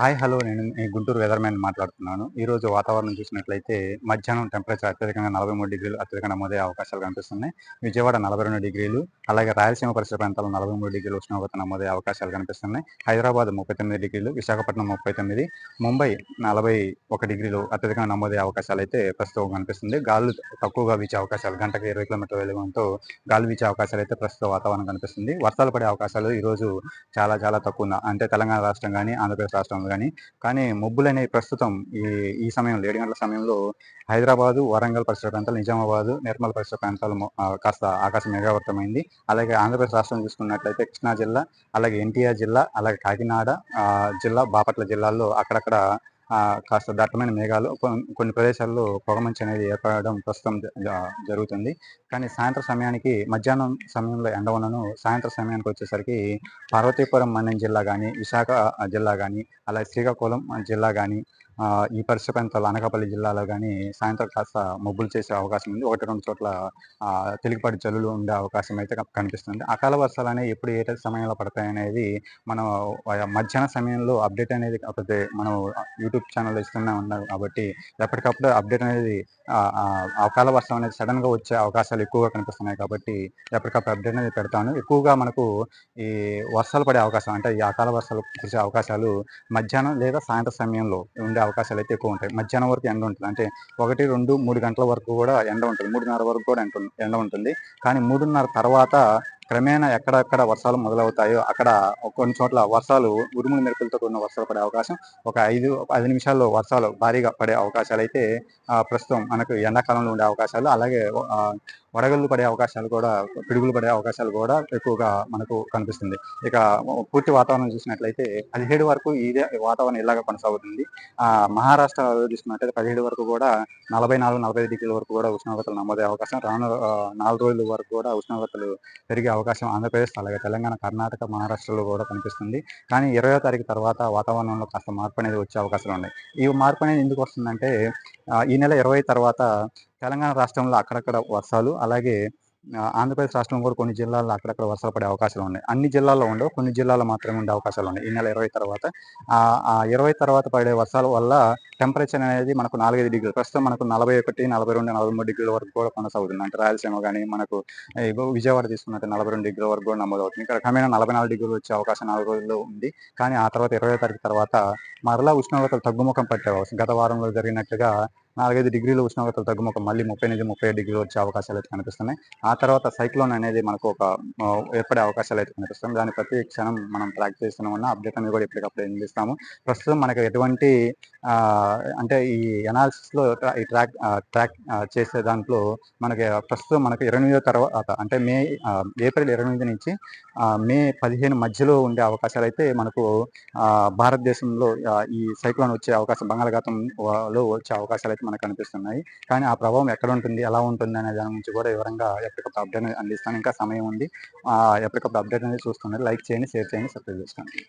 Hi hello. నేను Guntur weather man మాట్లాడుతున్నాను ఈరోజు వాతావరణం చూసినట్లయితే మధ్యాహ్నం టెంపరేచర్ అత్యధికంగా నలభై మూడు డిగ్రీలు అత్యధికంగా నమోదే అవకాశాలు కనిపిస్తున్నాయి. విజయవాడ నలభై రెండు డిగ్రీలు అలాగే రాయలసీమ పరిసర ప్రాంతాల్లో నలభై మూడు డిగ్రీలు ఉష్ణోగ్రత నమోదే అవకాశాలు కనిపిస్తున్నాయి. హైదరాబాద్ ముప్పై తొమ్మిది డిగ్రీలు విశాఖపట్నం ముప్పై తొమ్మిది ముంబై నలభై ఒక డిగ్రీలు అత్యధికంగా నమోదే అవకాశాలు అయితే ప్రస్తుతం కనిపిస్తుంది. గాలు తక్కువగా వీచే అవకాశాలు గంటకు ఇరవై కిలోమీటర్ల వేగంతో గాలి వీచే అవకాశాలు అయితే ప్రస్తుత వాతావరణం కనిపిస్తుంది. వర్షాలు పడే అవకాశాలు ఈ రోజు చాలా చాలా తక్కువ అంటే తెలంగాణ రాష్ట్రం కానీ ఆంధ్రప్రదేశ్ రాష్ట్రం కానీ కానీ మబ్బులు అనేవి ప్రస్తుతం ఈ ఈ సమయంలో ఏడు గంటల సమయంలో హైదరాబాదు వరంగల్ పరిసర ప్రాంతాలు నిజామాబాద్ నిర్మల్ పరిసర ప్రాంతాలు కాస్త ఆకాశం మేఘావృతమైంది. అలాగే ఆంధ్రప్రదేశ్ రాష్ట్రం చూసుకున్నట్లయితే కృష్ణా జిల్లా అలాగే ఎన్టీఆర్ జిల్లా అలాగే కాకినాడ జిల్లా బాపట్ల జిల్లాల్లో అక్కడక్కడ కాస్త దట్టమైన మేఘాలు కొన్ని ప్రదేశాల్లో పొగమంచు అనేది ఏర్పడడం ప్రస్తుతం జరుగుతుంది. కానీ సాయంత్రం సమయానికి మధ్యాహ్నం సమయంలో ఎండ ఉన్నను సాయంత్రం సమయానికి వచ్చేసరికి పార్వతీపురం మన్యం జిల్లా కానీ విశాఖ జిల్లా కానీ అలాగే శ్రీకాకుళం జిల్లా కానీ ఈ పరిసర ప్రాంతాలు అనకాపల్లి జిల్లాలో కానీ సాయంత్రం కాస్త మబ్బులు చేసే అవకాశం ఉంది. ఒకటి రెండు చోట్ల తెలుగుపాటి జల్లులు ఉండే అవకాశం అయితే కనిపిస్తుంది. అకాల వర్షాలు అనేవి ఎప్పుడు ఏ సమయంలో పడతాయి అనేది మనం మధ్యాహ్న సమయంలో అప్డేట్ అనేది కాకపోతే మనం యూట్యూబ్ ఛానల్ ఇస్తూనే ఉన్నాం కాబట్టి ఎప్పటికప్పుడు అప్డేట్ అనేది అకాల వర్షం అనేది సడన్గా వచ్చే అవకాశాలు ఎక్కువగా కనిపిస్తున్నాయి కాబట్టి ఎప్పటికప్పుడు అప్డేట్ అనేది పెడతాను. ఎక్కువగా మనకు ఈ వర్షాలు పడే అవకాశం అంటే ఈ అకాల వర్షాలు కురిసే అవకాశాలు మధ్యాహ్నం లేదా సాయంత్రం సమయంలో ఉండే అవకాశాలు అయితే ఎక్కువ ఉంటాయి మధ్యాహ్నం వరకు ఎండ ఉంటుంది. అంటే ఒకటి రెండు మూడు గంటల వరకు కూడా ఎండ ఉంటుంది. మూడున్నర వరకు కూడా ఎండ ఉంటుంది. కానీ మూడున్నర తర్వాత క్రమేణా ఎక్కడెక్కడ వర్షాలు మొదలవుతాయో అక్కడ కొన్ని చోట్ల వర్షాలు ఉరుములు మెరుపులతో కూడిన వర్షాలు పడే అవకాశం ఒక ఐదు ఐదు నిమిషాల్లో వర్షాలు భారీగా పడే అవకాశాలు అయితే ప్రస్తుతం మనకు ఎండాకాలంలో ఉండే అవకాశాలు అలాగే వడగళ్ళు పడే అవకాశాలు కూడా పిడుగులు పడే అవకాశాలు కూడా ఎక్కువగా మనకు కనిపిస్తుంది. ఇక పూర్తి వాతావరణం చూసినట్లయితే పదిహేడు వరకు ఇదే వాతావరణం ఇలాగా కొనసాగుతుంది. ఆ మహారాష్ట్ర చూసుకున్నట్లయితే పదిహేడు వరకు కూడా నలభై నాలుగు నలభై డిగ్రీల వరకు కూడా ఉష్ణోగ్రతలు నమోదే అవకాశం. రాను నాలుగు రోజుల వరకు కూడా ఉష్ణోగ్రతలు పెరిగే అవకాశం ఆంధ్రప్రదేశ్ అలాగే తెలంగాణ కర్ణాటక మహారాష్ట్రలో కూడా కనిపిస్తుంది. కానీ ఇరవై తారీఖు తర్వాత వాతావరణంలో కాస్త మార్పు అనేది వచ్చే అవకాశాలు ఉన్నాయి. ఈ మార్పు అనేది ఎందుకు వస్తుందంటే ఈ నెల ఇరవై తర్వాత తెలంగాణ రాష్ట్రంలో అక్కడక్కడ వర్షాలు అలాగే ఆంధ్రప్రదేశ్ రాష్ట్రం కూడా కొన్ని జిల్లాల్లో అక్కడక్కడ వర్షాలు పడే అవకాశాలు ఉన్నాయి. అన్ని జిల్లాల్లో ఉండవు కొన్ని జిల్లాల్లో మాత్రమే ఉండే అవకాశాలు ఉన్నాయి. ఈ నెల ఇరవై తర్వాత ఆ ఇరవై తర్వాత పడే వర్షాల వల్ల టెంపరేచర్ అనేది మనకు నాలుగైదు డిగ్రీలు ప్రస్తుతం మనకు నలభై ఒకటి నలభై రెండు నలభై మూడు డిగ్రీల వరకు కూడా కొనసాగుతుంది. అంటే రాయలసీమ కానీ మనకు విజయవాడ తీసుకున్నట్టు నలభై రెండు డిగ్రీల వరకు కూడా నమోదవుతుంది. ఇక్కడ క్రమేణా నలభై నాలుగు డిగ్రీలు వచ్చే అవకాశం నాలుగు రోజుల్లో ఉంది. కానీ ఆ తర్వాత ఇరవై తారీఖు తర్వాత మరలా ఉష్ణోగ్రతలు తగ్గుముఖం పట్టే గత వారంలో జరిగినట్టుగా నాలుగైదు డిగ్రీల ఉష్ణోగ్రతలు తగ్గుముఖం మళ్ళీ ముప్పై నుంచి ముప్పై డిగ్రీలు వచ్చే అవకాశాలు అయితే కనిపిస్తున్నాయి. ఆ తర్వాత సైక్లోన్ అనేది మనకు ఒక ఏర్పడే అవకాశాలు అయితే కనిపిస్తుంది దాని ప్రతి క్షణం మనం ట్రాక్ చేస్తున్నామన్నా అప్డేట్ అనేది కూడా ఎప్పటికప్పుడు అందిస్తాము. ప్రస్తుతం మనకు ఎటువంటి అంటే ఈ లో ఈ ట్రాక్ ట్రాక్ చేసే దాంట్లో మనకి ప్రస్తుతం మనకి ఇరవై తర్వాత అంటే మే ఏప్రిల్ ఇరవై నుంచి మే పదిహేను మధ్యలో ఉండే అవకాశాలు అయితే మనకు భారతదేశంలో ఈ సైక్లోన్ వచ్చే అవకాశం బంగాళాఖాతంలో వచ్చే అవకాశాలు అయితే మనకు కనిపిస్తున్నాయి కానీ ఆ ప్రభావం ఎక్కడ ఉంటుంది ఎలా ఉంటుంది అనే దాని గురించి కూడా వివరంగా ఎప్పటికప్పుడు అప్డేట్ అందిస్తాను. ఇంకా సమయం ఉంది. ఎప్పటికప్పుడు అప్డేట్ అనేది చూస్తున్నారు. లైక్ చేయండి షేర్ చేయండి సబ్స్క్రైబ్ చేసుకోండి.